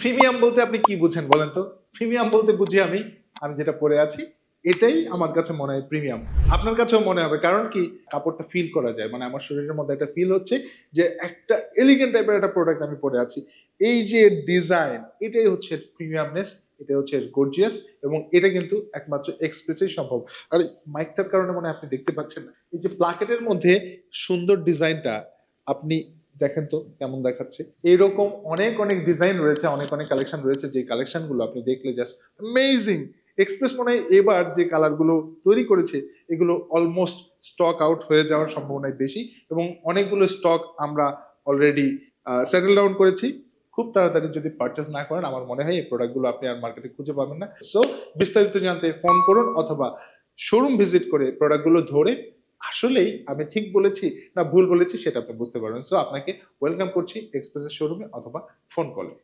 Premium বলতে আপনি কি বুঝেন বলেন তো? প্রিমিয়াম বলতে বুঝি আমি আমি যেটা পরে আছি, এটাই আমার কাছে মনে হয় প্রিমিয়াম আপনার কাছেও মনে হবে, কারণ কি? কাপড়টা ফিল করা যায়। মানে আমার শরীরের মধ্যে একটা ফিল হচ্ছে যে একটা এলিগেন্ট টাইপের একটা প্রোডাক্ট আমি পরে আছি। এই যে ডিজাইন এটাই হচ্ছে প্রিমিয়ামনেস এটা হচ্ছে গর্জিয়াস এবং এটা কিন্তু একমাত্র এক্সপ্রেসেই সম্ভব। আর মাইকটার কারণে মনে আপনি দেখতে পাচ্ছেন না। এই যে প্লাকেটের মধ্যে সুন্দর ডিজাইনটা আপনি দেখেন তো কেমন দেখাচ্ছে। এরকম অনেক অনেক ডিজাইন রয়েছে, অনেক অনেক কালেকশন রয়েছে। যে কালেকশনগুলো আপনি দেখলে জাস্ট অ্যামেজিং এক্সপ্রেস মনে হয় এবার যে কালারগুলো তৈরি করেছে, এগুলো অলমোস্ট স্টক আউট হয়ে যাওয়ার সম্ভাবনাই বেশি এবং অনেকগুলো স্টক আমরা অলরেডি সেটেল ডাউন করেছি। খুব তাড়াতাড়ি যদি পারচেস না করেন, আমার মনে হয় এই প্রোডাক্টগুলো আপনি আর মার্কেটে খুঁজে পাবেন না। সো বিস্তারিত জানতে ফোন করুন অথবা শোরুম ভিজিট করে প্রোডাক্টগুলো ধরে আসলেই আমি ঠিক বলেছি না ভুল বলেছি সেটা আপনি বুঝতে পারবেন। সো আপনাকে ওয়েলকাম করছি এক্সপ্রেসের শোরুমে অথবা ফোন কলে